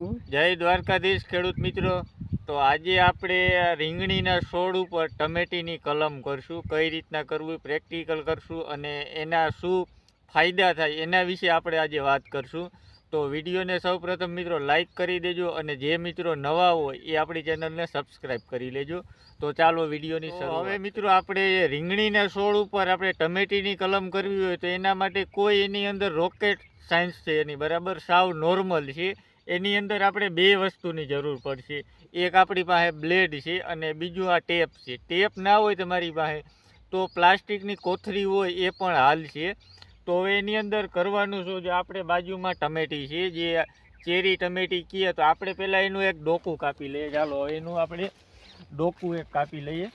જય દ્વારકાધીશ ખેડૂત મિત્રો. તો આજે આપણે આ રીંગણીના છોડ ઉપર ટમેટીની કલમ કરશું કઈ રીતના કરવું પ્રેક્ટિકલ કરશું અને એના શું ફાયદા થાય એના વિશે આપણે આજે વાત કરશું. તો વિડીયોને સૌપ્રથમ મિત્રો લાઇક કરી દેજો અને જે મિત્રો નવા હોય એ આપણી ચેનલને સબસ્ક્રાઈબ કરી લેજો. તો ચાલો વિડીયોની હવે મિત્રો આપણે રીંગણીના છોડ ઉપર આપણે ટમેટીની કલમ કરવી હોય તો એના માટે કોઈ એની અંદર રોકેટ સાયન્સ છે એની બરાબર? સાવ નોર્મલ છે. એની અંદર આપણે બે વસ્તુની જરૂર પડશે. એક આપણી પાસે બ્લેડ છે અને બીજું આ ટેપ છે. ટેપ ના હોય તમારી પાસે તો પ્લાસ્ટિકની કોથળી હોય એ પણ હાલ છે. તો હવે એની અંદર કરવાનું શું છે? આપણે બાજુમાં ટમેટી છે, જે ચેરી ટમેટી કહીએ તો આપણે પહેલાં એનું એક ડોકું કાપી લઈએ. ચાલો એનું આપણે ડોકું એક કાપી લઈએ.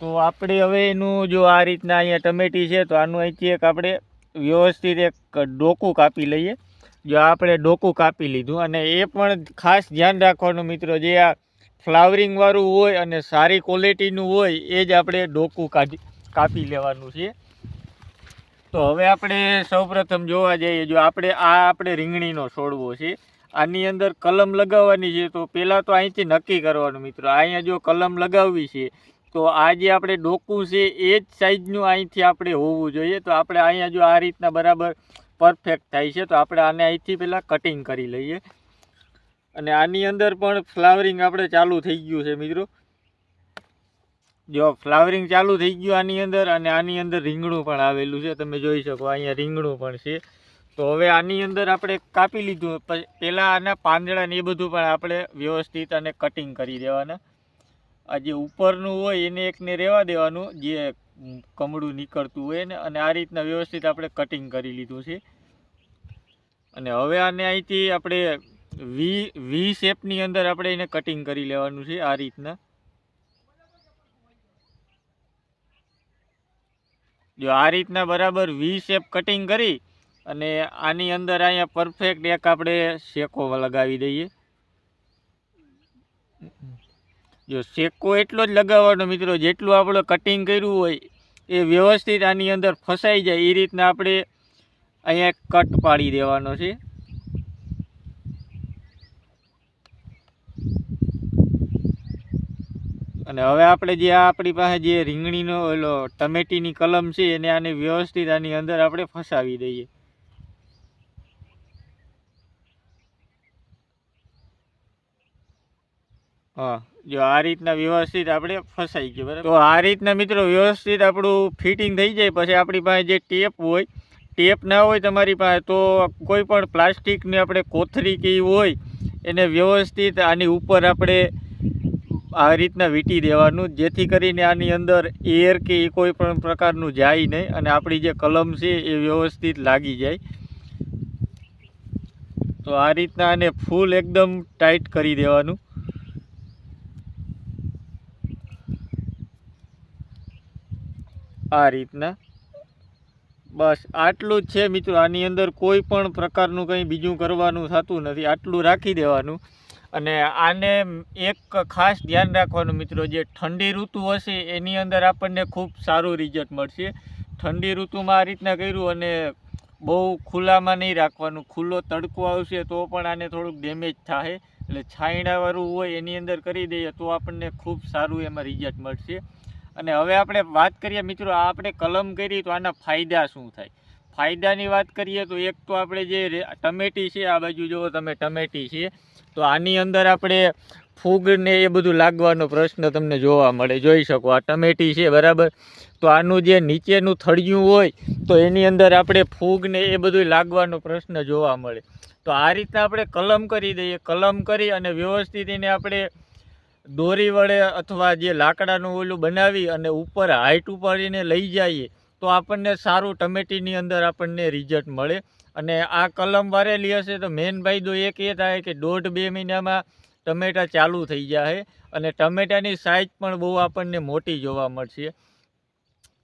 તો આપણે હવે એનું જો આ રીતના અહીંયા ટમેટી છે તો આનું અહીંથી એક આપણે વ્યવસ્થિત એક ડોકું કાપી લઈએ. જો આપણે ડોકું કાપી લીધું અને એ પણ ખાસ ધ્યાન રાખવાનું મિત્રો, જે આ ફ્લાવરિંગવાળું હોય અને સારી ક્વોલિટીનું હોય, એ જ આપણે ડોકું કાઢી, કાપી લેવાનું છે. તો હવે આપણે સૌપ્રથમ જોવા જઈએ, જો આપણે, આ આપણે રીંગણીનો છોડવો છે. આની અંદર કલમ લગાવવાની છે, તો પહેલાં તો અહીંથી નક્કી કરવાનું મિત્રો, અહીંયા જો કલમ લગાવવી છે, તો આ જે આપણે ડોકું છે, એ જ સાઈઝનું અહીંથી આપણે હોવું જોઈએ. તો આપણે અહીંયા જો આ રીતના બરાબર પરફેક્ટ થાય છે, તો આપણે આને અહીંથી પહેલાં કટિંગ કરી લઈએ. અને આની અંદર પણ ફ્લાવરિંગ આપણે ચાલુ થઈ ગયું છે, મિત્રો. જો ફ્લાવરિંગ ચાલુ થઈ ગયું આની અંદર અને આની અંદર રીંગણું પણ આવેલું છે, તમે જોઈ શકો અહીંયા રીંગણું પણ છે. તો હવે આની અંદર આપણે કાપી લીધું પહેલાં આના પાંદડા ને એ બધું પણ આપણે વ્યવસ્થિત અને કટિંગ કરી દેવાના. આ જે ઉપરનું હોય એને એકને રહેવા દેવાનું, જે કમળું નીકળતું હોય ને, અને આ રીતના વ્યવસ્થિત આપણે કટિંગ કરી લીધું છે. અને હવે આને અહીંથી આપણે વી વી શેપની અંદર આપણે એને કટિંગ કરી લેવાનું છે આ રીતના. જો આ રીતના બરાબર વી શેપ કટિંગ કરી, અને આની અંદર અહીંયા પરફેક્ટ એક આપણે શેકો લગાવી દઈએ. જો શેકો એટલો જ લગાવવાનો મિત્રો, જેટલું આપણે કટિંગ કર્યું હોય એ વ્યવસ્થિત આની અંદર ફસાઈ જાય એ રીતના આપણે અહીંયા કટ પાડી દેવાનો છે. અને હવે આપણે જે આપણી પાસે જે રીંગણીનો ઓલો ટમેટીની કલમ છે, એને આને વ્યવસ્થિત આની અંદર આપણે ફસાવી દઈએ. હા. જો આ રીતના વ્યવસ્થિત આપણે ફસાઈ ગયું, બરાબર? તો આ રીતના મિત્રો વ્યવસ્થિત આપણું ફિટિંગ થઈ જાય, પછી આપણી પાસે જે ટેપ હોય, ટેપ ના હોય તમારી પાસે, તો કોઈ પણ પ્લાસ્ટિકની આપણે કોથળી કે હોય, એને વ્યવસ્થિત આની ઉપર આપણે આ રીતના વીંટી દેવાનું, જેથી કરીને આની અંદર એર કે એ કોઈ પણ પ્રકારનું જાય નહીં અને આપણી જે કલમ છે એ વ્યવસ્થિત લાગી જાય. તો આ રીતના આને ફૂલ એકદમ ટાઈટ કરી દેવાનું. આ રીતના. બસ, આટલું જ છે મિત્રો. આની અંદર કોઈ પણ પ્રકારનું કંઈ બીજું કરવાનું થતું નથી. આટલું રાખી દેવાનું. અને આને એક ખાસ ધ્યાન રાખવાનું મિત્રો, જે ઠંડી ઋતુ હશે, એની અંદર આપણને ખૂબ સારું રિઝલ્ટ મળશે. ઠંડી ઋતુમાં આ રીતના કર્યું અને બહુ ખુલ્લામાં નહીં રાખવાનું. ખુલ્લો તડકો આવશે તો પણ આને થોડુંક ડેમેજ થાય એટલે છાંયડાવાળું હોય એની અંદર કરી દઈએ તો આપણને ખૂબ સારું એમાં રિઝલ્ટ મળશે. અને હવે આપણે વાત કરીએ, મિત્રો, આ આપણે કલમ કરી તો આના ફાયદા શું થાય? ફાયદાની વાત કરીએ તો એક તો આપણે જે ટમેટી છે, આ બાજુ જુઓ તમે, ટમેટી છે. તો આની અંદર આપણે ફૂગ ને એ બધું લાગવાનો પ્રશ્ન તમને જોવા મળે, જોઈ શકો. આ ટમેટી છે, બરાબર? તો આનું જે નીચેનું થળિયું હોય, તો એની અંદર આપણે ફૂગ ને એ બધું લાગવાનો પ્રશ્ન જોવા મળે. તો આ રીતના આપણે કલમ કરી દઈએ. કલમ કરી અને વ્યવસ્થિત એને આપણે દોરી વડે અથવા જે લાકડાનું ઓલું બનાવી અને ઉપર હાઈટ ઉપાડીને લઈ જઈએ, તો આપણને સારું ટમેટીની અંદર આપણને રિઝલ્ટ મળે. અને આ કલમ વારેલી હશે તો મેન ફાયદો એક એ થાય કે દોઢ બે મહિનામાં ટમેટા ચાલુ થઈ જાય અને ટમેટાની સાઇઝ પણ બહુ આપણને મોટી જોવા મળશે.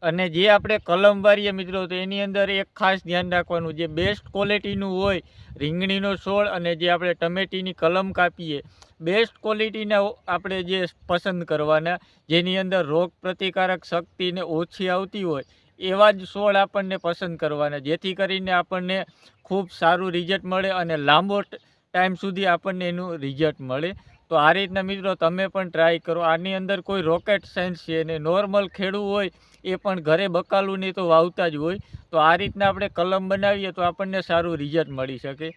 અને જે આપણે કલમ વારીએ મિત્રો, તો એની અંદર એક ખાસ ધ્યાન રાખવાનું, જે બેસ્ટ ક્વોલિટીનું હોય, રીંગણીનો છોડ અને જે આપણે ટમેટીની કલમ કાપીએ બેસ્ટ ક્વોલિટીના આપણે જે પસંદ કરવાના, જેની અંદર રોગ પ્રતિકારક શક્તિને ઓછી આવતી હોય, એવા જ છોડ આપણને પસંદ કરવાના. જેથી કરીને આપણને ખૂબ સારું રિઝલ્ટ મળે અને લાંબો ટાઈમ સુધી આપણને એનું રિઝલ્ટ મળે. તો આ રીતના મિત્રો તમે પણ ટ્રાય કરો. આની અંદર કોઈ રોકેટ સાયન્સ છે ને નોર્મલ ખેડૂ હોય, એ પણ ઘરે બકાલું નહીં તો વાવતા જ હોય. તો આ રીતના આપણે કલમ બનાવીએ તો આપણને સારું રિઝલ્ટ મળી શકે.